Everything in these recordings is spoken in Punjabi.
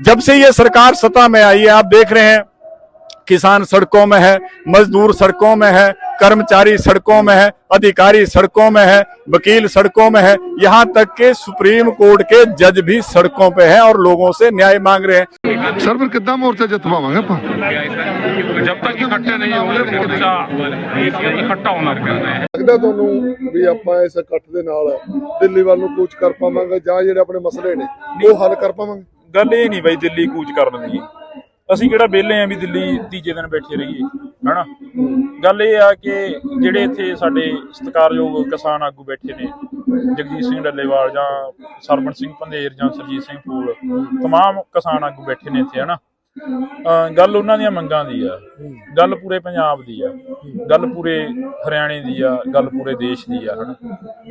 जब से ये सरकार सत्ता में आई है आप देख रहे हैं किसान सड़कों में है मजदूर सड़कों में है कर्मचारी सड़कों में है अधिकारी सड़कों में है वकील सड़कों में है यहाँ तक के सुप्रीम कोर्ट के जज भी सड़कों पे हैं और लोगों से न्याय मांग रहे हैं ਸਰ ਫਿਰ ਕਿੱਦਾਂ ਮੋਰਚਾ ਜਿੱਤਵਾਵਾਂਗੇ ਆਪਾਂ जब तक इकट्ठे नहीं होंगे मोर्चा इकट्ठा होना करना है ਲੱਗਦਾ ਤੁਹਾਨੂੰ ਵੀ ਆਪਾਂ ਇਸ ਇਕੱਠ ਦੇ ਨਾਲ ਦਿੱਲੀ ਵੱਲ ਨੂੰ ਕੂਚ ਕਰ ਪਾਵਾਂਗੇ ਜਾਂ ਜਿਹੜੇ ਆਪਣੇ ਮਸਲੇ ਨੇ ਉਹ ਹੱਲ ਕਰ ਪਾਵਾਂਗੇ ਗੱਲ ਇਹ ਨਹੀਂ ਬਈ ਦਿੱਲੀ ਕੂਚ ਕਰਨ ਦੀ ਅਸੀਂ ਕਿਹੜਾ ਵਿਹਲੇ ਆ ਵੀ ਦਿੱਲੀ ਤੀਜੇ ਦਿਨ ਬੈਠੇ ਰਹੀਏ ਹਨਾ ਗੱਲ ਇਹ ਆ ਕਿ ਜਿਹੜੇ ਇੱਥੇ ਸਾਡੇ ਸਤਿਕਾਰਯੋਗ ਕਿਸਾਨ ਆਗੂ ਬੈਠੇ ਨੇ ਜਗਜੀਤ ਸਿੰਘ ਡੱਲੇਵਾਲ ਜਾਂ ਸਰਬਣ ਸਿੰਘ ਪੰਧੇਰ ਜਾਂ ਸਰਜੀਤ ਸਿੰਘ ਫੂਲ तमाम ਕਿਸਾਨ ਆਗੂ ਬੈਠੇ ਨੇ ਇੱਥੇ ਹਨਾ ਅਹ ਗੱਲ ਉਹਨਾਂ ਦੀਆਂ ਮੰਗਾਂ ਦੀ ਆ। ਗੱਲ ਪੂਰੇ ਪੰਜਾਬ ਦੀ ਆ। ਗੱਲ ਪੂਰੇ ਹਰਿਆਣੇ ਦੀ ਆ ਗੱਲ ਪੂਰੇ ਦੇਸ਼ ਦੀ ਆ ਹਨਾ?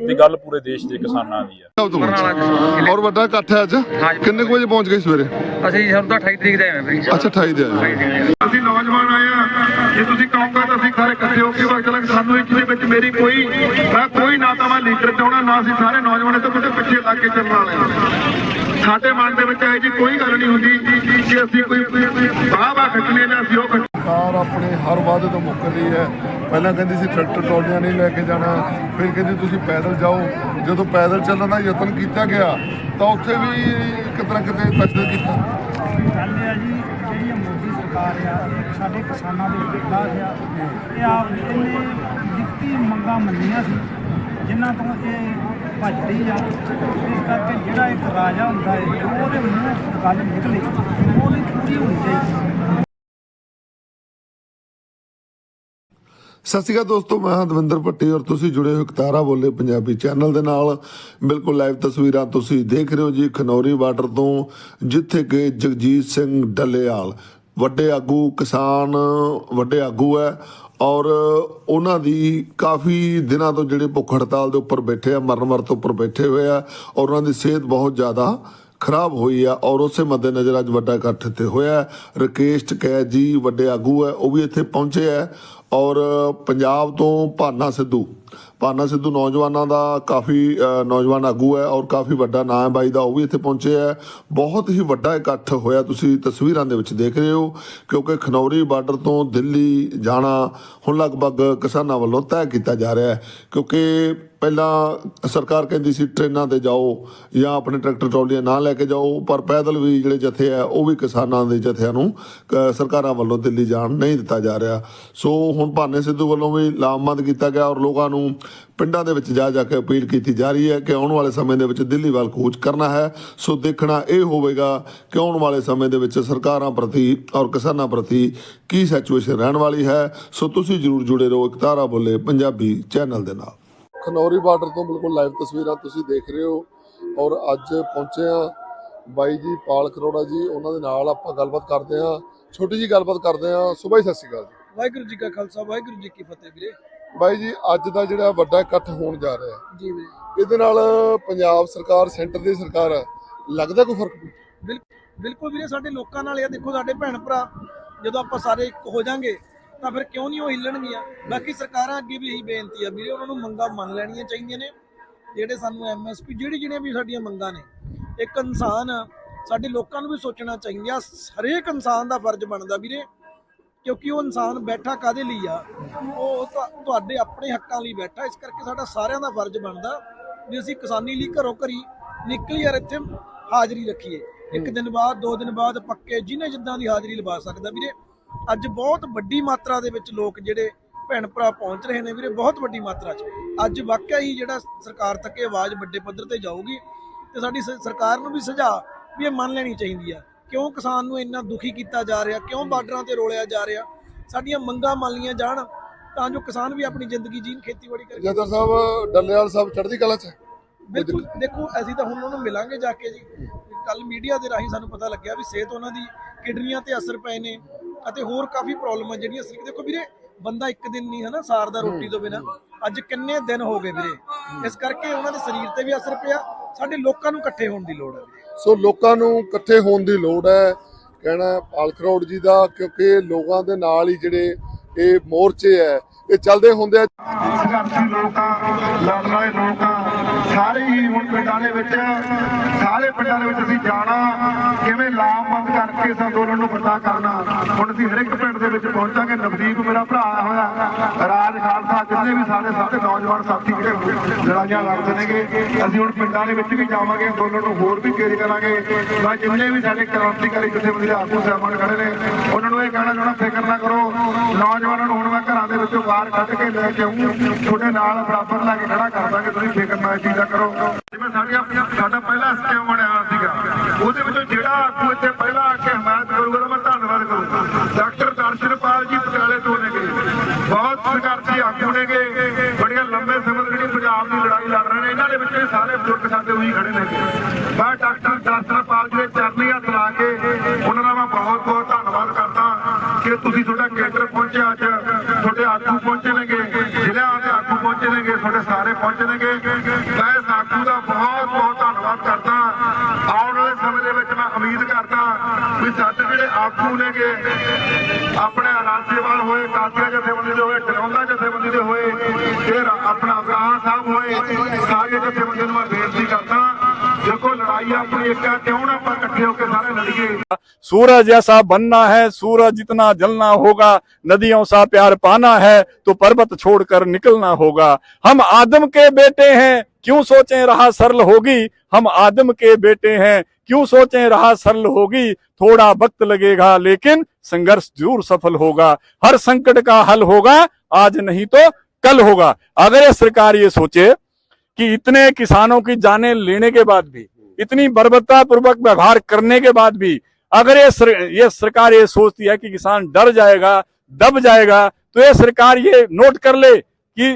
ਤੇ ਗੱਲ ਪੂਰੇ ਦੇਸ਼ ਦੇ ਕਿਸਾਨਾਂ ਦੀ ਆ। ਔਰ ਵੱਡਾ ਇਕੱਠ ਹੈ ਅੱਜ। ਕਿੰਨੇ ਕੁ ਵਜੇ ਪਹੁੰਚ ਗਏ ਸਵੇਰੇ? ਅਸੀਂ ਸਾਨੂੰ ਤਾਂ 28 ਤਰੀਕ ਦਾ ਆਏ ਬਈ ਅੱਛਾ 28 ਦੇ ਆਏ ਅਸੀਂ ਨੌਜਵਾਨ ਆਏ ਆ ਜੇ ਤੁਸੀਂ ਕਹੋਗੇ ਤਾਂ ਅਸੀਂ ਸਾਰੇ ਇਕੱਠੇ ਹੋ ਕੇ ਵਕਤ ਲੱਗ ਸਾਨੂੰ ਇੱਕ ਦੇ ਵਿੱਚ ਮੇਰੀ ਕੋਈ ਮੈਂ ਕੋਈ ਨਾ ਤਾਂ ਮੈਂ ਲੀਡਰ ਚਾਹਣਾ ਨਾ ਅਸੀਂ ਸਾਰੇ ਨੌਜਵਾਨ ਤੋਂ ਕਿਤੇ ਪਿੱਛੇ ਲੱਗ ਕੇ ਚੱਲਣ ਵਾਲੇ ਹਾਂ। ਸਾਡੇ ਮਨ ਦੇ ਵਿੱਚ ਇਹ ਜੀ ਕੋਈ ਗੱਲ ਨਹੀਂ ਹੁੰਦੀ ਕਿ ਅਸੀਂ ਕੋਈ ਬਾਹ ਬਾਹ ਖੱਟਣੇ ਨੇ ਅਸੀਂ ਉਹ ਸਰਕਾਰ ਆਪਣੇ ਹਰ ਵਾਅਦੇ ਤੋਂ ਮੁੱਕਰ ਰਹੀ ਹੈ। ਪਹਿਲਾਂ ਕਹਿੰਦੀ ਸੀ ਟਰੈਕਟਰ ਟਰਾਲੀਆਂ ਨਹੀਂ ਲੈ ਕੇ ਜਾਣਾ। ਫਿਰ ਕਹਿੰਦੀ ਤੁਸੀਂ ਪੈਦਲ ਜਾਓ। ਜਦੋਂ ਪੈਦਲ ਚੱਲਣ ਦਾ ਯਤਨ ਕੀਤਾ ਗਿਆ ਤਾਂ ਉੱਥੇ ਵੀ ਕਿਤੇ ਨਾ ਕਿਤੇ ਤਕਦੀਰ ਕੀਤਾ ਗੱਲ ਜੀ ਜਿਹੜੀ ਮੋਦੀ ਸਰਕਾਰ ਆ ਸਾਡੇ ਕਿਸਾਨਾਂ ਦੇ ਵਿਰੁੱਧ ਆ। ਇਹ ਆਪ ਇਹਨੇ ਲਿਖਤੀ ਮੰਗਾਂ ਮੰਨੀਆਂ ਸੀ ਜਿਨ੍ਹਾਂ ਤੋਂ ਇਹ ਭੱਜ ਆ। ਇਸ ਕਰਕੇ ਜਿਹੜਾ ਇੱਕ ਰਾਜਾ ਹੁੰਦਾ ਹੈ ਉਹਦੇ ਮੂੰਹ ਗੱਲ ਨਿਕਲੇ। ਉਹਦੀ ਪੂਰੀ ਹੋਣੀ ਚਾਹੀਦੀ। ਸਤਿ ਸ਼੍ਰੀ ਅਕਾਲ ਦੋਸਤੋ, ਮੈਂ ਹਾਂ ਦਵਿੰਦਰ ਭੱਟੀ ਔਰ ਤੁਸੀਂ ਜੁੜੇ ਹੋ ਕਤਾਰਾ ਬੋਲੇ ਪੰਜਾਬੀ ਚੈਨਲ ਦੇ ਨਾਲ। ਬਿਲਕੁਲ ਲਾਈਵ ਤਸਵੀਰਾਂ ਤੁਸੀਂ ਦੇਖ ਰਹੇ ਹੋ ਜੀ ਖਨੌਰੀ ਬਾਰਡਰ ਤੋਂ, ਜਿੱਥੇ ਕਿ ਜਗਜੀਤ ਸਿੰਘ ਡੱਲੇਵਾਲ ਵੱਡੇ ਆਗੂ ਕਿਸਾਨ, ਵੱਡੇ ਆਗੂ ਹੈ ਔਰ ਉਹਨਾਂ ਦੀ ਕਾਫੀ ਦਿਨਾਂ ਤੋਂ ਜਿਹੜੇ ਭੁੱਖ ਹੜਤਾਲ ਦੇ ਉੱਪਰ ਬੈਠੇ ਆ, ਮਰਨ ਵਰਤ ਉੱਪਰ ਬੈਠੇ ਹੋਏ ਆ ਔਰ ਉਹਨਾਂ ਦੀ ਸਿਹਤ ਬਹੁਤ ਜ਼ਿਆਦਾ ਖਰਾਬ ਹੋਈ ਆ ਔਰ ਉਸੇ ਮੱਦੇ ਨਜ਼ਰ ਅੱਜ ਵੱਡਾ ਇਕੱਠ ਇੱਥੇ ਹੋਇਆ ਹੈ। ਰਕੇਸ਼ ਟਕੈਤ ਜੀ ਵੱਡੇ ਆਗੂ ਹੈ, ਉਹ ਵੀ ਇੱਥੇ ਪਹੁੰਚੇ ਹੈ ਔਰ ਪੰਜਾਬ ਤੋਂ ਭਾਨਾ ਸਿੱਧੂ ਭਾਨਾ ਸਿੱਧੂ ਨੌਜਵਾਨਾਂ ਦਾ ਕਾਫੀ ਨੌਜਵਾਨ ਆਗੂ ਹੈ ਔਰ ਕਾਫੀ ਵੱਡਾ ਨਾਂ ਹੈ ਬਾਈ ਦਾ, ਉਹ ਵੀ ਇੱਥੇ ਪਹੁੰਚੇ ਹੈ। ਬਹੁਤ ਹੀ ਵੱਡਾ ਇਕੱਠ ਹੋਇਆ ਤੁਸੀਂ ਤਸਵੀਰਾਂ ਦੇ ਵਿੱਚ ਦੇਖ ਰਹੇ ਹੋ, ਕਿਉਂਕਿ ਖਨੌਰੀ ਬਾਰਡਰ ਤੋਂ ਦਿੱਲੀ ਜਾਣਾ ਹੁਣ ਲਗਭਗ ਕਿਸਾਨਾਂ ਵੱਲੋਂ ਤੈਅ ਕੀਤਾ ਜਾ ਰਿਹਾ ਹੈ, ਕਿਉਂਕਿ ਪਹਿਲਾਂ ਸਰਕਾਰ ਕਹਿੰਦੀ ਸੀ ਟ੍ਰੇਨਾਂ ਤੇ ਜਾਓ ਜਾਂ ਆਪਣੇ ਟਰੈਕਟਰ ਟਰਾਲੀਆਂ ਨਾ ਲੈ ਕੇ ਜਾਓ, ਪਰ ਪੈਦਲ ਵੀ ਜਿਹੜੇ ਜਥੇ ਆ, ਉਹ ਵੀ ਕਿਸਾਨਾਂ ਦੇ ਜਥਿਆਂ ਨੂੰ ਕ- ਸਰਕਾਰਾਂ ਵੱਲੋਂ ਦਿੱਲੀ ਜਾਣ ਨਹੀਂ ਦਿੱਤਾ ਜਾ ਰਿਹਾ। ਸੋ ਹੁਣ ਭਾਨੇ ਸਿੱਧੂ ਵੱਲੋਂ ਵੀ ਲਾਮਬੰਦ ਕੀਤਾ ਗਿਆ ਔਰ ਲੋਕਾਂ ਨੂੰ ਪਿੰਡਾਂ ਦੇ ਵਿੱਚ ਜਾ ਜਾ ਕੇ ਅਪੀਲ ਕੀਤੀ ਜਾ ਰਹੀ ਹੈ ਕਿ ਆਉਣ ਵਾਲੇ ਸਮੇਂ ਦੇ ਵਿੱਚ ਦਿੱਲੀ ਵੱਲ ਕੂਚ ਕਰਨਾ ਹੈ। ਸੋ ਦੇਖਣਾ ਇਹ ਹੋਵੇਗਾ ਕਿ ਆਉਣ ਵਾਲੇ ਸਮੇਂ ਦੇ ਵਿੱਚ ਸਰਕਾਰਾਂ ਪ੍ਰਤੀ ਔਰ ਕਿਸਾਨਾਂ ਪ੍ਰਤੀ ਕੀ ਸਿਚੁਏਸ਼ਨ ਰਹਿਣ ਵਾਲੀ ਹੈ। ਸੋ ਤੁਸੀਂ ਜਰੂਰ ਜੁੜੇ ਰਹੋ ਇਕਤਾਰਾ ਬੋਲੇ ਪੰਜਾਬੀ ਚੈਨਲ ਦੇ ਨਾਲ। ਖਨੌਰੀ ਬਾਰਡਰ ਤੋਂ ਬਿਲਕੁਲ ਲਾਈਵ ਤਸਵੀਰਾਂ ਤੁਸੀਂ ਦੇਖ ਰਹੇ ਹੋ ਔਰ ਅੱਜ ਪਹੁੰਚੇ ਆ ਬਾਈ ਜੀ ਪਾਲ ਕਰੋੜਾ ਜੀ ਉਹਨਾਂ ਦੇ ਨਾਲ ਆਪਾਂ ਗੱਲਬਾਤ ਕਰਦੇ ਆ ਛੋਟੀ ਜੀ ਗੱਲਬਾਤ ਕਰਦੇ ਆ ਸੁਬਾਹ ਹੀ ਸਤਿ ਸ਼੍ਰੀ ਅਕਾਲ ਜੀ। ਵਾਹਿਗੁਰੂ ਜੀ ਕਾ ਖਾਲਸਾ ਵਾਹਿਗੁਰੂ ਜੀ ਕੀ ਫਤਿਹ ਵੀਰੇ। ਬਾਈ ਜੀ ਅੱਜ ਦਾ ਜਿਹੜਾ ਵੱਡਾ ਇਕੱਠ ਹੋਣ ਜਾ ਰਿਹਾ ਹੈ ਜੀ ਵੀਰੇ। ਇਹਦੇ ਨਾਲ ਪੰਜਾਬ ਸਰਕਾਰ ਸੈਂਟਰ ਦੀ ਸਰਕਾਰ ਲੱਗਦਾ ਕੋਈ ਫ਼ਰਕ ਬਿਲ- ਬਿਲਕੁਲ ਵੀਰੇ ਸਾਡੇ ਲੋਕਾਂ ਨਾਲ ਇਹ ਦੇਖੋ ਸਾਡੇ ਭੈਣ ਭਰਾ ਜਦੋਂ ਆਪਾਂ ਸਾਰੇ ਇੱਕ ਹੋ ਜਾਾਂਗੇ ਤਾਂ ਫਿਰ ਕਿਉਂ ਨਹੀਂ ਉਹ ਹਿੱਲਣਗੀਆਂ? ਬਾਕੀ ਸਰਕਾਰਾਂ ਅੱਗੇ ਵੀ ਇਹੀ ਬੇਨਤੀ ਆ ਵੀਰੇ ਉਹਨਾਂ ਨੂੰ ਮੰਗਾਂ ਮੰਨ ਲੈਣੀਆਂ ਚਾਹੀਦੀਆਂ ਨੇ। ਜਿਹੜੇ ਸਾਨੂੰ ਐਮਐਸਪੀ ਜਿਹੜੀ ਜਿਹੜੀਆਂ ਵੀ ਸਾਡੀਆਂ ਮੰਗਾਂ ਨੇ ਇੱਕ ਇਨਸਾਨ ਸਾਡੇ ਲੋਕਾਂ ਨੂੰ ਵੀ ਸੋਚਣਾ ਚਾਹੀਦਾ ਹਰੇਕ ਇਨਸਾਨ ਦਾ ਫਰਜ਼ ਬਣਦਾ ਵੀਰੇ ਕਿਉਂਕਿ ਉਹ ਇਨਸਾਨ ਬੈਠਾ ਕਾਦੇ ਲਈ ਆ? ਉਹ ਤੁਹਾ- ਤੁਹਾਡੇ ਆਪਣੇ ਹੱਕਾਂ ਲਈ ਬੈਠਾ ਇਸ ਕਰਕੇ ਸਾਡਾ ਸਾਰਿਆਂ ਦਾ ਫਰਜ਼ ਬਣਦਾ ਵੀ ਅਸੀਂ ਕਿਸਾਨੀ ਲਈ ਘਰੋਂ ਘਰੀ ਨਿਕਲ ਯਾਰ ਇੱਥੇ ਹਾਜ਼ਰੀ ਰੱਖੀਏ। ਇੱਕ ਦਿਨ ਬਾਅਦ ਦੋ ਦਿਨ ਬਾਅਦ ਪੱਕੇ ਜਿਹਨੇ ਜਿੱਦਾਂ ਦੀ ਹਾਜ਼ਰੀ ਲਵਾ ਸਕਦਾ ਵੀਰੇ। ਅੱਜ ਬਹੁਤ ਵੱਡੀ ਮਾਤਰਾ ਦੇ ਵਿੱਚ ਲੋਕ ਜਿਹੜੇ ਭੈਣ ਭਰਾ ਪਹੁੰਚ ਰਹੇ ਨੇ ਵੀਰੇ ਬਹੁਤ ਵੱਡੀ ਮਾਤਰਾ 'ਚ। ਅੱਜ ਵਾਕਿਆ ਹੀ ਜਿਹੜਾ ਸਰਕਾਰ ਤੱਕ ਇਹ ਆਵਾਜ਼ ਵੱਡੇ ਪੱਧਰ ਤੇ ਜਾਊਗੀ ਤੇ ਸਾਡੀ ਸਰਕਾਰ ਨੂੰ ਵੀ ਸੁਝਾਅ ਵੀ ਇਹ ਮੰਨ ਲੈਣੀ ਚਾਹੀਦੀ ਆ। ਕਿਉਂ ਕਿਸਾਨ ਨੂੰ ਇੰਨਾ ਦੁਖੀ ਕੀਤਾ ਜਾ ਰਿਹਾ ਕਿਉਂ ਬਾਰਡਰਾਂ ਤੇ ਰੋਲਿਆ ਜਾ ਰਿਹਾ? ਸਾਡੀਆਂ ਮੰਗਾਂ ਮੰਨ ਲਈਆਂ ਜਾਣ ਤਾਂ ਜੋ ਕਿਸਾਨ ਵੀ ਆਪਣੀ ਜ਼ਿੰਦਗੀ ਜੀਣ ਖੇਤੀਬਾੜੀ ਕਰਕੇ ਜਦਰ ਸਾਹਿਬ ਡੱਲੇਵਾਲ ਸਾਹਿਬ ਚੜ੍ਹਦੀ ਕਲਾ ਚ? ਬਿਲਕੁਲ ਦੇਖੋ ਅਸੀਂ ਤਾਂ ਹੁਣ ਉਹਨਾਂ ਨੂੰ ਮਿਲਾਂਗੇ ਜਾ ਕੇ ਜੀ। ਕੱਲ ਮੀਡੀਆ ਦੇ ਰਾਹੀਂ ਸਾਨੂੰ ਪਤਾ ਲੱਗਿਆ ਵੀ ਸਿਹਤ ਉਹਨਾਂ ਦੀ ਕਿਡਨੀਆਂ ਤੇ ਅਸਰ ਪਏ ਨੇ। ਅਤੇ ਹੋਰ ਕਾਫੀ ਪ੍ਰੋਬਲਮਾਂ ਜਿਹੜੀਆਂ ਸੀ ਦੇਖੋ ਵੀਰੇ ਬੰਦਾ ਇੱਕ ਦਿਨ ਨਹੀਂ ਹਨਾ ਸਾਰਦਾ ਰੋਟੀ ਤੋਂ ਬਿਨਾ। ਅੱਜ ਕਿੰਨੇ ਦਿਨ ਹੋ ਗਏ ਵੀਰੇ? ਇਸ ਕਰਕੇ ਉਹਨਾਂ ਦੇ ਸਰੀਰ ਤੇ ਵੀ ਅਸਰ ਪਿਆ। ਸਾਡੇ ਲੋਕਾਂ ਨੂੰ ਇਕੱਠੇ ਹੋਣ ਦੀ ਲੋੜ ਹੈ ਸੋ ਲੋਕਾਂ ਨੂੰ ਇਕੱਠੇ ਹੋਣ ਦੀ ਲੋੜ ਹੈ। ਕਹਿਣਾ ਹੈ ਪਾਲ ਕਰੋੜ ਜੀ ਦਾ ਕਿਉਂਕਿ ਲੋਕਾਂ ਦੇ ਨਾਲ ਹੀ ਜਿਹੜੇ ਇਹ ਮੋਰਚੇ ਹੈ ਇਹ ਚੱਲਦੇ ਹੁੰਦੇ ਆ। ਸੰਘਰਸ਼ੀ ਲੋਕ ਲੜਨ ਵਾਲੇ ਲੋਕ ਸਾਰੇ ਪਿੰਡਾਂ ਦੇ ਵਿੱਚ, ਸਾਰੇ ਪਿੰਡਾਂ ਦੇ ਵਿੱਚ ਅਸੀਂ ਜਾਣਾ, ਕਿਵੇਂ ਲਾਮਬੰਦ ਕਰਕੇ ਇਸ ਅੰਦੋਲਨ ਨੂੰ ਵੱਡਾ ਕਰਨਾ। ਹੁਣ ਅਸੀਂ ਹਰ ਇੱਕ ਪਿੰਡ ਦੇ ਵਿੱਚ ਪਹੁੰਚਾਂਗੇ। ਨਵਦੀਪ ਮੇਰਾ ਭਰਾ ਆਇਆ ਹੋਇਆ, ਰਾਜ ਖਾਲਸਾ, ਜਿੰਨੇ ਵੀ ਸਾਡੇ ਸਾਰੇ ਨੌਜਵਾਨ ਸਾਥੀ ਜਿਹੜੇ ਲੜਾਈਆਂ ਲੜਦੇ ਨੇਗੇ, ਅਸੀਂ ਹੁਣ ਪਿੰਡਾਂ ਦੇ ਵਿੱਚ ਵੀ ਜਾਵਾਂਗੇ, ਅੰਦੋਲਨ ਨੂੰ ਹੋਰ ਵੀ ਤੇਜ਼ ਕਰਾਂਗੇ। ਮੈਂ ਜਿੰਨੇ ਵੀ ਸਾਡੇ ਕ੍ਰਾਂਤੀਕਾਰੀ ਜਥੇਬੰਦੀ ਦੇ ਆਗੂ ਸਾਹਿਬਾਨ ਖੜੇ ਨੇ, ਉਹਨਾਂ ਨੂੰ ਇਹ ਕਹਿਣਾ ਚਾਹੁੰਦਾ, ਫਿਕਰ ਨਾ ਕਰੋ। ਨੌਜਵਾਨਾਂ ਨੂੰ ਹੁਣ ਮੈਂ ਘਰਾਂ ਦੇ ਵਿੱਚੋਂ ਬਾਹਰ ਕੱਢ ਕੇ ਲੈ ਕੇ ਆਊਂ। ਤੁਹਾਡੇ ਨਾਲ ਬਰਾਬਰ ਲੈ ਕੇ ਖੜਾ ਕਰ ਦਾਂਗੇ। ਤੁਸੀਂ ਫਿਕਰ ਨਾ ਇਸ ਚੀਜ਼ ਦਾ ਕਰੋ। ਜਿਵੇਂ ਸਾਡੀਆਂ ਸਾਡਾ ਪਹਿਲਾ ਸਕੀਮ ਬਣਿਆ ਸੀਗਾ, ਉਹਦੇ ਵਿੱਚੋਂ ਜਿਹੜਾ ਆਗੂ ਇੱਥੇ ਪਹਿਲਾਂ ਆ ਕੇ ਹਮਾਇਤ ਕਰੂਗਾ ਤਾਂ ਮੈਂ ਧੰਨਵਾਦ ਕਰੂੰਗਾ। ਡਾਕਟਰ ਦਰਸ਼ਨਪਾਲ ਜੀ ਪਟਿਆਲੇ ਤੋਂ ਨੇਗੇ ਬਹੁਤ ਸੰਘਰਸ਼ੀ ਆਗੂ ਨੇਗੇ ਬੜੀਆਂ ਲੰਬੇ ਸਮੇਂ ਤੋਂ ਜਿਹੜੀ ਪੰਜਾਬ ਦੀ ਲੜਾਈ ਲੜ ਰਹੇ ਨੇ, ਇਹਨਾਂ ਦੇ ਵਿੱਚ ਸਾਰੇ ਬਜ਼ੁਰਗ ਸਾਡੇ ਉਹੀ ਖੜੇ ਨੇ ਮੈਂ ਡਾਕਟਰ ਦਰਸ਼ਨਪਾਲ ਜੀ ਦੇ ਚਰਨੀ ਹੱਥ ਲਾ ਕੇ ਉਹਨਾਂ ਦਾ ਮੈਂ ਬਹੁਤ ਬਹੁਤ ਧੰਨਵਾਦ ਕਰਦਾ ਕਿ ਤੁਸੀਂ ਤੁਹਾਡਾ ਕੇਂਦਰ ਪਹੁੰਚਿਆ ਅੱਜ। ਤੁਹਾਡੇ ਆਗੂ ਪਹੁੰਚੇ ਨੇਗੇ ਜ਼ਿਲ੍ਹਿਆਂ ਦੇ ਆਗੂ ਪਹੁੰਚੇ ਨੇਗੇ ਤੁਹਾਡੇ ਸਾਰੇ ਪਹੁੰਚੇ ਨੇਗੇ ਆਗੂ ਨੇਗੇ ਆਪਣੇ ਰਾਜੇਵਾਲ ਹੋਏ ਕਾਦੀਆਂ ਜਥੇਬੰਦੀ ਦੇ ਹੋਏ ਟਰੌਂਦਾ ਜਥੇਬੰਦੀ ਦੇ ਹੋਏ ਫਿਰ ਆਪਣਾ ਅਬਰਾਹਾਂ ਸਾਹਿਬ ਹੋਏ ਸਾਰੇ ਜਥੇਬੰਦੀ ਨੂੰ ਮੈਂ ਬੇਨਤੀ ਕਰਦਾ ਦੇਖੋ ਲੜਾਈ ਆਪਣੀ ਇੱਕ ਆ ਕਿਉਂ ਨਾ ਆਪਾਂ ਇਕੱਠੇ ਹੋ ਕੇ ਸਾਰੇ ਲੜੀਏ सूरज जैसा बनना है सूरज जितना जलना होगा नदियों सा प्यार पाना है तो पर्वत छोड़कर निकलना होगा हम आदम के बेटे हैं क्यों सोचें रहा सरल होगी? हम आदम के बेटे हैं। क्यों सोचें रहा सरल होगी? थोड़ा वक्त लगेगा लेकिन संघर्ष ज़रूर सफल होगा। हर संकट का हल होगा आज नहीं तो कल होगा। अगर ये सरकार ये सोचे कि इतने किसानों की जाने लेने के बाद भी इतनी बर्बरता पूर्वक व्यवहार करने के बाद भी अगर ये सर, ये सरकार ये सोचती है कि किसान डर जाएगा दब जाएगा तो ये सरकार ये नोट कर ले कि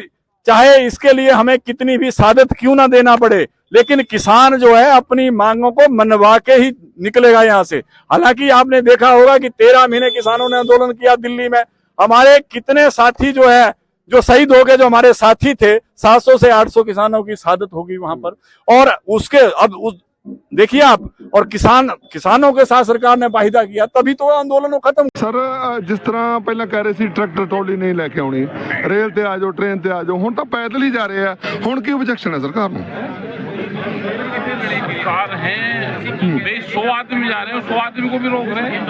चाहे इसके लिए हमें कितनी भी सादत क्यों ना देना पड़े, लेकिन किसान जो है अपनी मांगों को मनवा के ही निकलेगा यहाँ से। हालाँकि आपने देखा होगा कि तेरह महीने किसानों ने आंदोलन किया दिल्ली में। हमारे कितने साथी जो है, जो शहीद हो गए, जो हमारे साथी थे 700 से 800 किसानों की शहादत होगी वहाँ पर। और उसके, अब उस देखिए आप और किसान किसानों के साथ सरकार ने वाहिदा किया तभी तो आंदोलन को खत्म ਸਰ ਅ, ਜਿਸ ਤਰ੍ਹਾਂ ਪਹਿਲਾਂ ਕਹਿ ਰਹੇ ਸੀ ਟਰੈਕਟਰ ਟਰਾਲੀ ਨਹੀਂ ਲੈ ਕੇ ਆਉਣੀ ਰੇਲ ਤੇ ਆ ਜਾਓ ਟ੍ਰੇਨ ਤੇ ਆ ਜਾਓ ਹੁਣ ਤਾਂ ਪੈਦਲ ਹੀ ਜਾ ਰਹੇ ਆ ਹੁਣ ਕੀ ਆਬਜੈਕਸ਼ਨ ਹੈ ਸਰਕਾਰ ਨੂੰ कार हैं। भाई सौ आदमी जा रहे हैं सौ आदमी को भी रोक रहे हैं।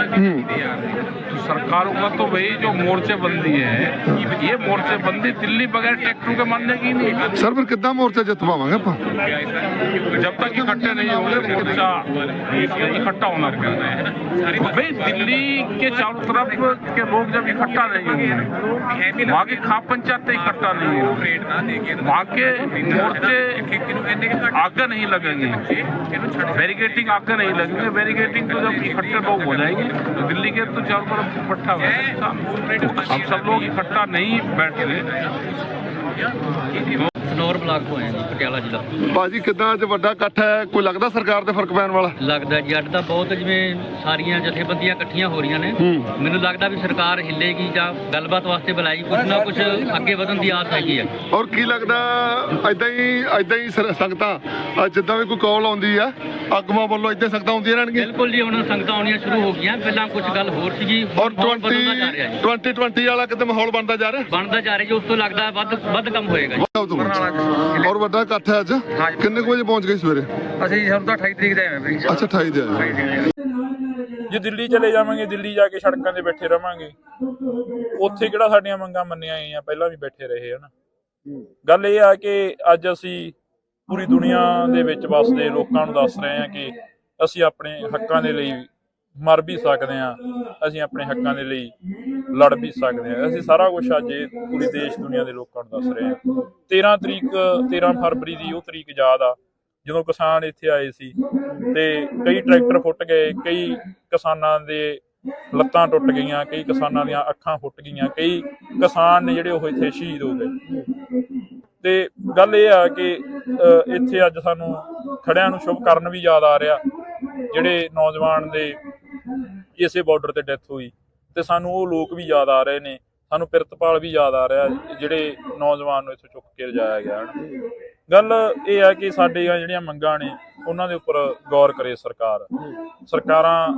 तो सरकारों का तो भाई जो मोर्चेबंदी है ये मोर्चेबंदी दिल्ली बगैर ट्रैक्टर के मानने की नहीं सर फिर कितना मोर्चा जतवा जब तक इकट्ठे नहीं होंगे मोर्चा इकट्ठा होना पड़ता तो है भाई दिल्ली के चारों तरफ़ के लोग जब इकट्ठा नहीं होंगे वहाँ की खाप पंचायत इकट्ठा नहीं होंगी। वहाँ के मोर्चे आगे नहीं लगेंगे। बैरिकेटिंग आके नहीं लगेंगे। बैरिकेटिंग तो जब इकट्ठे लोग हो जाएँगे तो दिल्ली के तो चारों तरफ़ इकट्ठा हो जाएगा। हम सब लोग इकट्ठा नहीं बैठ। रहे ਸਨੌਰ ਬਲਾਕ ਤੋਂ ਆਏ ਹਾਂ ਜੀ ਪਟਿਆਲਾ ਜ਼ਿਲ੍ਹਾ। ਬਾਜੀ ਕਿੱਦਾਂ ਅੱਜ ਵੱਡਾ ਇਕੱਠ ਹੈ? ਕੋਈ ਲੱਗਦਾ ਸਰਕਾਰ ਤੇ ਫ਼ਰਕ ਪੈਣ ਵਾਲਾ? ਲੱਗਦਾ ਜੀ ਅੱਜ ਤਾਂ ਬਹੁਤ ਜਿਵੇਂ ਸਾਰੀਆਂ ਜਥੇਬੰਦੀਆਂ ਇਕੱਠੀਆਂ ਹੋ ਰਹੀਆਂ ਨੇ। ਮੈਨੂੰ ਲੱਗਦਾ ਵੀ ਸਰਕਾਰ ਹਿੱਲੇਗੀ ਜਾਂ ਗੱਲਬਾਤ ਵਾਸਤੇ ਬੁਲਾਈ ਕੁਝ ਨਾ ਕੁਝ ਅੱਗੇ ਵਧਣ ਦੀ ਆਸ ਹੈਗੀ ਹੈ ਔਰ ਕੀ ਲੱਗਦਾ ਐਦਾਂ ਹੀ ਐਦਾਂ ਹੀ ਸਰ- ਸੰਗਤਾਂ ਅੱਜ ਜਿੱਦਾਂ ਵੀ ਕੋਈ ਕਾਲ ਆਉਂਦੀ ਆ ਆਗੂਆਂ ਵੱਲੋਂ ਇੱਦਾਂ ਸੰਗਤਾਂ ਆਉਂਦੀਆਂ ਰਹਿਣਗੀਆਂ? ਬਿਲਕੁਲ ਜੀ ਹੁਣ ਸੰਗਤਾਂ ਆਉਣੀਆਂ ਸ਼ੁਰੂ ਹੋ ਗਈਆਂ। ਪਹਿਲਾਂ ਕੁਝ ਗੱਲ ਹੋਰ ਸੀਗੀ ਔਰ ਹੁਣ ਮਾਹੌਲ 20 ਬਦਲਦਾ ਜਾ ਰਿਹਾ ਜੀ। 2020 ਵਾਲਾ ਕਿਤੇ ਮਾਹੌਲ ਬਣਦਾ ਜਾ ਰਿਹਾ? ਬਣਦਾ ਜਾ ਰਿਹਾ ਜੀ ਉਸ ਤੋਂ ਲੱਗਦਾ ਵੱਧ ਵੱਧ ਕੰਮ ਹੋਏਗਾ ਜੀ। ਔਰ ਵੱਡਾ ਇਕੱਠ ਹੈ ਅੱਜ? ਕਿੰਨੇ ਕੁ ਵਜੇ ਪਹੁੰਚ ਗਏ ਸਵੇਰੇ? ਅਸੀਂ ਸਾਨੂੰ ਤਾਂ 28 ਤਰੀਕ ਦਾ ਆਏ ਵੀਰ ਅੱਛਾ 28 ਦੇ ਆਏ ਜੇ ਦਿੱਲੀ ਚਲੇ ਜਾਵਾਂਗੇ ਦਿੱਲੀ ਜਾ ਕੇ ਸੜਕਾਂ ਤੇ ਬੈਠੇ ਰਵਾਂਗੇ। ਉੱਥੇ ਕਿਹੜਾ ਸਾਡੀਆਂ ਮੰਗਾਂ ਮੰਨੀਆਂ ਗਈਆਂ? ਪਹਿਲਾਂ ਵੀ ਬੈਠੇ ਰਹੇ ਹਨ। ਗੱਲ ਇਹ ਆ ਕਿ ਅੱਜ ਅਸੀਂ ਪੂਰੀ ਦੁਨੀਆ ਦੇ ਵਿੱਚ ਵਸਦੇ ਲੋਕਾਂ ਨੂੰ ਦੱਸ ਰਹੇ ਹਾਂ ਕਿ ਅਸੀਂ ਆਪਣੇ ਹੱਕਾਂ ਦੇ ਲਈ ਮਰ ਵੀ ਸਕਦੇ ਹਾਂ। ਅਸੀਂ ਆਪਣੇ ਹੱਕਾਂ ਦੇ ਲਈ ਲੜ ਵੀ ਸਕਦੇ ਹਾਂ। ਅਸੀਂ ਸਾਰਾ ਕੁਝ ਅੱਜ ਇਹ ਪੂਰੀ ਦੇਸ਼ ਦੁਨੀਆ ਦੇ ਲੋਕਾਂ ਨੂੰ ਦੱਸ ਰਹੇ ਹਾਂ। 13 ਤਰੀਕ 13 ਫਰਵਰੀ ਦੀ ਉਹ ਤਰੀਕ ਯਾਦ ਆ, ਜਦੋਂ ਕਿਸਾਨ ਇੱਥੇ ਆਏ ਸੀ ਤੇ ਕਈ ਟਰੈਕਟਰ ਫੁੱਟ ਗਏ, ਕਈ ਕਿਸਾਨਾਂ ਦੇ ਲੱਤਾਂ ਟੁੱਟ ਗਈਆਂ, ਕਈ ਕਿਸਾਨਾਂ ਦੀਆਂ ਅੱਖਾਂ ਫੁੱਟ ਗਈਆਂ, ਕਈ ਕਿਸਾਨ ਨੇ ਜਿਹੜੇ ਉਹ ਇੱਥੇ ਸ਼ਹੀਦ ਹੋ ਗਏ। ਤੇ ਗੱਲ ਇਹ ਆ ਕਿ ਇੱਥੇ ਅੱਜ ਸਾਨੂੰ ਖੜਿਆਂ ਨੂੰ ਸ਼ੁਭ ਕਰਨ ਵੀ ਯਾਦ ਆ ਰਿਹਾ। ਜਿਹੜੇ ਨੌਜਵਾਨ ਦੇ ਇਸੇ ਬਾਰਡਰ ਤੇ ਡੈਥ ਹੋਈ ਤੇ ਸਾਨੂੰ ਉਹ ਲੋਕ ਵੀ ਯਾਦ ਆ ਰਹੇ ਨੇ, ਸਾਨੂੰ ਪਿਰਤਪਾਲ ਵੀ ਯਾਦ ਆ ਰਿਹਾ ਜਿਹੜੇ ਨੌਜਵਾਨ ਨੂੰ ਇੱਥੋਂ ਚੁੱਕ ਕੇ ਲਿਜਾਇਆ ਗਿਆ ਹਨ। ਗੱਲ ਇਹ ਹੈ ਕਿ ਸਾਡੀਆਂ ਜਿਹੜੀਆਂ ਮੰਗਾਂ ਨੇ, ਉਹਨਾਂ ਦੇ ਉੱਪਰ ਗੌਰ ਕਰੇ ਸਰਕਾਰ। ਸਰਕਾਰਾਂ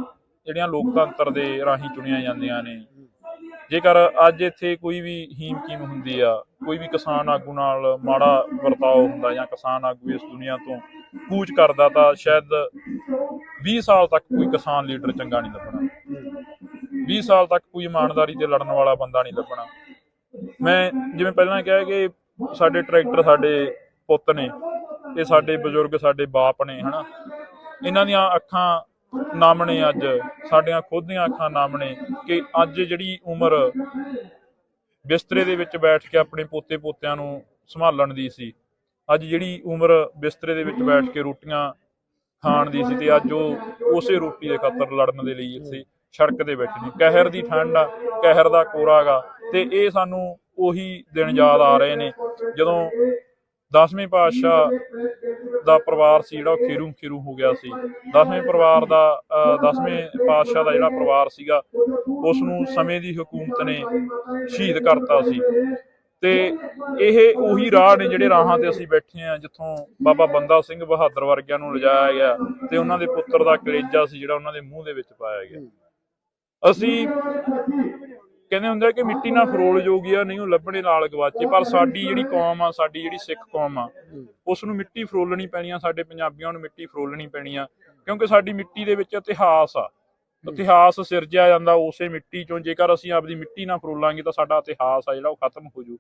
ਜਿਹੜੀਆਂ ਲੋਕਤੰਤਰ ਦੇ ਰਾਹੀਂ ਚੁਣੀਆਂ ਜਾਂਦੀਆਂ ਨੇ, ਜੇਕਰ ਅੱਜ ਇੱਥੇ ਕੋਈ ਵੀ ਹੀਮ ਕੀਮ ਹੁੰਦੀ ਆ, ਕੋਈ ਵੀ ਕਿਸਾਨ ਆਗੂ ਨਾਲ ਮਾੜਾ ਵਰਤਾਓ ਹੁੰਦਾ ਜਾਂ ਕਿਸਾਨ ਆਗੂ ਇਸ ਦੁਨੀਆ ਤੋਂ ਕੂਚ ਕਰਦਾ, ਤਾਂ ਸ਼ਾਇਦ 20 ਸਾਲ ਤੱਕ ਕੋਈ ਕਿਸਾਨ ਲੀਡਰ ਚੰਗਾ ਨਹੀਂ ਲੱਭਣਾ 20 ਸਾਲ ਤੱਕ ਕੋਈ ਇਮਾਨਦਾਰੀ ਤੇ ਲੜਨ ਵਾਲਾ ਬੰਦਾ ਨਹੀਂ ਲੱਭਣਾ। ਮੈਂ ਜਿਵੇਂ ਪਹਿਲਾਂ ਕਿਹਾ ਕਿ ਸਾਡੇ ਟਰੈਕਟਰ ਸਾਡੇ ਪੁੱਤ ਨੇ ਇਹ ਸਾਡੇ ਬਜ਼ੁਰਗ ਸਾਡੇ ਬਾਪ ਨੇ, ਹਨਾ। ਇਹਨਾਂ ਦੀਆਂ ਅੱਖਾਂ ਨਮ ਨੇ ਅੱਜ, ਸਾਡੀਆਂ ਖੁਦ ਦੀਆਂ ਅੱਖਾਂ ਨਮ ਨੇ ਕਿ ਅੱਜ ਜਿਹੜੀ ਉਮਰ ਬਿਸਤਰੇ ਦੇ ਵਿੱਚ ਬੈਠ ਕੇ ਆਪਣੇ ਪੋਤੇ ਪੋਤਿਆਂ ਨੂੰ ਸੰਭਾਲਣ ਦੀ ਸੀ, ਅੱਜ ਜਿਹੜੀ ਉਮਰ ਬਿਸਤਰੇ ਦੇ ਵਿੱਚ ਬੈਠ ਕੇ ਰੋਟੀਆਂ ਖਾਣ ਦੀ ਸੀ ਤੇ ਅੱਜ ਉਹ ਉਸੇ ਰੋਟੀ ਦੇ ਖਾਤਰ ਲੜਨ ਦੇ ਲਈ ਇੱਥੇ ਸੜਕ ਤੇ ਬੈਠੇ ਨੇ ਕਹਿਰ ਦੀ ਠੰਡ ਆ, ਕਹਿਰ ਦਾ ਕੋਰਾ ਗਾ ਤੇ ਇਹ ਸਾਨੂੰ ਉਹੀ ਦਿਨ ਯਾਦ ਆ ਰਹੇ ਨੇ। ਜਦੋਂ 10ਵੇਂ ਪਾਤਸ਼ਾਹ ਦਾ ਪਰਿਵਾਰ ਸੀ ਜਿਹੜਾ, ਉਹ ਖੇਰੂ ਖੇਰੂ ਹੋ ਗਿਆ ਸੀ। 10ਵੇਂ ਪਰਿਵਾਰ ਦਾ 10ਵੇਂ ਪਾਤਸ਼ਾਹ ਦਾ ਜਿਹੜਾ ਪਰਿਵਾਰ ਸੀਗਾ ਉਸ ਨੂੰ ਸਮੇਂ ਦੀ ਹਕੂਮਤ ਨੇ ਸ਼ਹੀਦ ਕਰਤਾ ਸੀ। ਤੇ ਇਹ ਉਹੀ ਰਾਹ ਨੇ ਜਿਹੜੇ ਰਾਹਾਂ ਤੇ ਅਸੀਂ ਬੈਠੇ ਆ ਜਿੱਥੋਂ ਬਾਬਾ ਬੰਦਾ ਸਿੰਘ ਬਹਾਦਰ ਵਰਗਿਆਂ ਨੂੰ ਲਿਜਾਇਆ ਗਿਆ। ਤੇ ਉਹਨਾਂ ਦੇ ਪੁੱਤਰ ਦਾ ਕਲੇਜਾ ਸੀ ਜਿਹੜਾ ਉਹਨਾਂ ਦੇ ਮੂੰਹ ਦੇ ਵਿੱਚ ਪਾਇਆ ਗਿਆ। ਅਸੀਂ ਕਹਿੰਦੇ ਹੁੰਦੇ ਆ ਕਿ ਮਿੱਟੀ ਨਾਲ ਫਰੋਲ ਜੋਗੀ ਆ, ਨਹੀਂ ਉਹ ਲੱਭਣੇ ਨਾਲ ਗਵਾਚੇ, ਪਰ ਸਾਡੀ ਜਿਹੜੀ ਕੌਮ ਆ, ਸਾਡੀ ਜਿਹੜੀ ਸਿੱਖ ਕੌਮ ਆ, ਉਸ ਨੂੰ ਮਿੱਟੀ ਫਰੋਲਣੀ ਪੈਣੀ ਆ, ਸਾਡੇ ਪੰਜਾਬੀਆਂ ਨੂੰ ਮਿੱਟੀ ਫਰੋਲਣੀ ਪੈਣੀ ਆ, ਕਿਉਂਕਿ ਸਾਡੀ ਮਿੱਟੀ ਦੇ ਵਿੱਚ ਇਤਿਹਾਸ ਆ, ਇਤਿਹਾਸ ਸਿਰਜਿਆ ਜਾਂਦਾ ਉਸੇ ਮਿੱਟੀ ਚੋਂ, ਜੇਕਰ ਅਸੀਂ ਆਪਦੀ ਮਿੱਟੀ ਨਾਲ ਫਰੋਲਾਂਗੇ ਤਾਂ ਸਾਡਾ ਇਤਿਹਾਸ ਆ ਜਿਹੜਾ ਉਹ ਖਤਮ ਹੋ ਜੂ।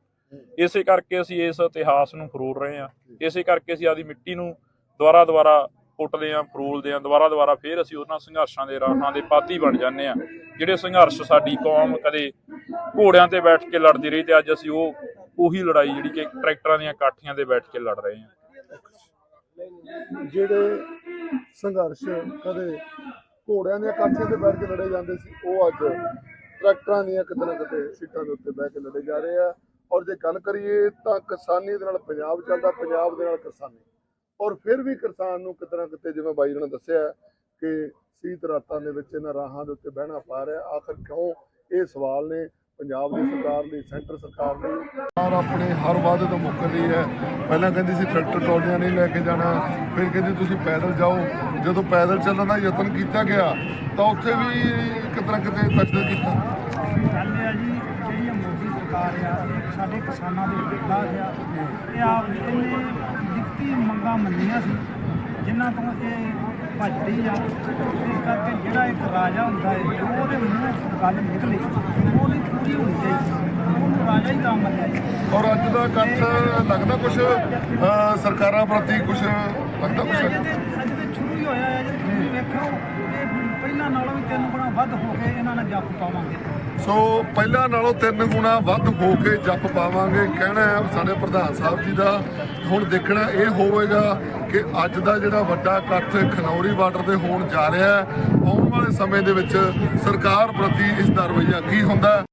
ਇਸੇ ਕਰਕੇ ਅਸੀਂ ਇਸ ਇਤਿਹਾਸ ਨੂੰ ਫਰੋਲ ਰਹੇ ਆ, ਇਸੇ ਕਰਕੇ ਅਸੀਂ ਆਪਦੀ ਮਿੱਟੀ ਨੂੰ ਦੁਬਾਰਾ ਦੁਬਾਰਾ ਪੁੱਟਦੇ ਆ, ਫਰੂਲਦੇ ਆ, ਦੁਬਾਰਾ ਦੁਬਾਰਾ ਫੇਰ ਅਸੀਂ ਉਹਨਾਂ ਸੰਘਰਸ਼ਾਂ ਦੇ ਰਾਹਾਂ ਦੇ ਪਾਤੀ ਬਣ ਜਾਂਦੇ ਆ। ਜਿਹੜੇ ਸੰਘਰਸ਼ ਸਾਡੀ ਕੌਮ ਕਦੇ ਘੋੜਿਆਂ ਤੇ ਬੈਠ ਕੇ ਲੜਦੀ ਰਹੀ ਤੇ ਅੱਜ ਅਸੀਂ ਉਹ, ਉਹੀ ਲੜਾਈ ਜਿਹੜੀ ਕਿ ਟਰੈਕਟਰਾਂ ਦੀਆਂ ਕਾਠੀਆਂ ਤੇ ਬੈਠ ਕੇ ਲੜ ਰਹੇ ਆ। ਜਿਹੜੇ ਸੰਘਰਸ਼ ਕਦੇ ਘੋੜਿਆਂ ਦੀਆਂ ਕਾਠੀਆਂ ਤੇ ਬੈਠ ਕੇ ਲੜੇ ਜਾਂਦੇ ਸੀ, ਉਹ ਅੱਜ ਟਰੈਕਟਰਾਂ ਦੀਆਂ ਕਿਤੇ ਨਾ ਕਿਤੇ ਸੀਟਾਂ ਦੇ ਉੱਤੇ ਬਹਿ ਕੇ ਲੜੇ ਜਾ ਰਹੇ ਆ। ਔਰ ਜੇ ਗੱਲ ਕਰੀਏ ਤਾਂ ਕਿਸਾਨੀ ਦੇ ਨਾਲ ਪੰਜਾਬ ਚੱਲਦਾ, ਪੰਜਾਬ ਦੇ ਨਾਲ ਕਿਸਾਨੀ। ਔਰ ਫਿਰ ਵੀ ਕਿਸਾਨ ਨੂੰ ਕਿਤੇ ਨਾ ਕਿਤੇ ਜਿਵੇਂ ਬਾਈ ਨੇ ਦੱਸਿਆ ਕਿ ਸੀਤ ਰਾਤਾਂ ਦੇ ਵਿੱਚ ਇਹਨਾਂ ਰਾਹਾਂ ਦੇ ਉੱਤੇ ਬਹਿਣਾ ਪਾ ਰਿਹਾ, ਆਖਰ ਕਿਉਂ ਇਹ ਸਵਾਲ ਨੇ ਪੰਜਾਬ ਦੀ ਸਰਕਾਰ ਲਈ, ਸੈਂਟਰ ਸਰਕਾਰ ਲਈ? ਸਰਕਾਰ ਆਪਣੇ ਹਰ ਵਾਅਦੇ ਤੋਂ ਮੁੱਕਰ ਰਹੀ ਹੈ। ਪਹਿਲਾਂ ਕਹਿੰਦੀ ਸੀ ਟਰੈਕਟਰ ਟਰਾਲੀਆਂ ਨਹੀਂ ਲੈ ਕੇ ਜਾਣਾ, ਫਿਰ ਕਹਿੰਦੀ ਤੁਸੀਂ ਪੈਦਲ ਜਾਓ। ਜਦੋਂ ਪੈਦਲ ਚੱਲਣ ਦਾ ਯਤਨ ਕੀਤਾ ਗਿਆ, ਤਾਂ ਉੱਥੇ ਵੀ ਕਿਤੇ ਨਾ ਕਿਤੇ ਤਕਦੀਰ ਕੀਤਾ। ਗੱਲ ਇਹ ਜੀ, ਜਿਹੜੀ ਮੋਦੀ ਸਰਕਾਰ ਆ ਸਾਡੇ ਕਿਸਾਨਾਂ ਦੇ ਵਿਰੁੱਧ ਆ। ਇਹ ਆਪ ਇਹਨੇ ਲਿਖਤੀ ਮੰਗਾਂ ਮੰਨੀਆਂ ਸੀ ਜਿਨ੍ਹਾਂ ਤੋਂ ਇਹ ਭੱਜ ਰਹੀ ਆ। ਇਸ ਕਰਕੇ ਜਿਹੜਾ ਇੱਕ ਰਾਜਾ ਹੁੰਦਾ ਹੈ ਜੋ ਉਹਦੇ ਮੂੰਹ ਗੱਲ ਨਿਕਲੇ ਉਹਦੀ ਪੂਰੀ ਹੋਣੀ ਚਾਹੀਦੀ ਉਹਨੂੰ ਰਾਜਾ ਹੀ ਤਾਂ ਮੰਨਿਆ ਜੀ ਔਰ ਅੱਜ ਦਾ ਇਕੱਠ ਲੱਗਦਾ ਕੁਝ ਸਰਕਾਰਾਂ ਪ੍ਰਤੀ ਕੁਝ ਲੱਗਦਾ ਕੁਝ ਅਜੇ ਤੇ ਸ਼ੁਰੂ ਹੀ ਹੋਇਆ ਹੈ। ਜੀ ਤੁਸੀਂ ਵੇਖੋ ਇਹ ਪਹਿਲਾਂ ਨਾਲੋਂ ਵੀ ਤਿੰਨ ਗੁਣਾ ਵੱਧ ਹੋ ਕੇ ਇਹਨਾਂ ਨਾਲ ਜੱਪ ਪਾਵਾਂਗੇ ਸੋ ਪਹਿਲਾਂ ਨਾਲੋਂ ਤਿੰਨ ਗੁਣਾ ਵੱਧ ਹੋ ਕੇ ਜੱਪ ਪਾਵਾਂਗੇ। ਕਹਿਣਾ ਸਾਡੇ ਪ੍ਰਧਾਨ ਸਾਹਿਬ ਜੀ ਦਾ, ਹੁਣ ਦੇਖਣਾ ਇਹ ਹੋਵੇਗਾ ਕਿ ਅੱਜ ਦਾ ਜਿਹੜਾ ਵੱਡਾ ਇਕੱਠ ਖਨੌਰੀ ਬਾਰਡਰ ਤੇ ਹੋਣ ਜਾ ਰਿਹਾ ਹੈ, ਆਉਣ ਵਾਲੇ ਸਮੇਂ ਦੇ ਵਿੱਚ ਸਰਕਾਰ ਪ੍ਰਤੀ ਇਸ ਦਾ ਰਵੱਈਆ ਕੀ ਹੁੰਦਾ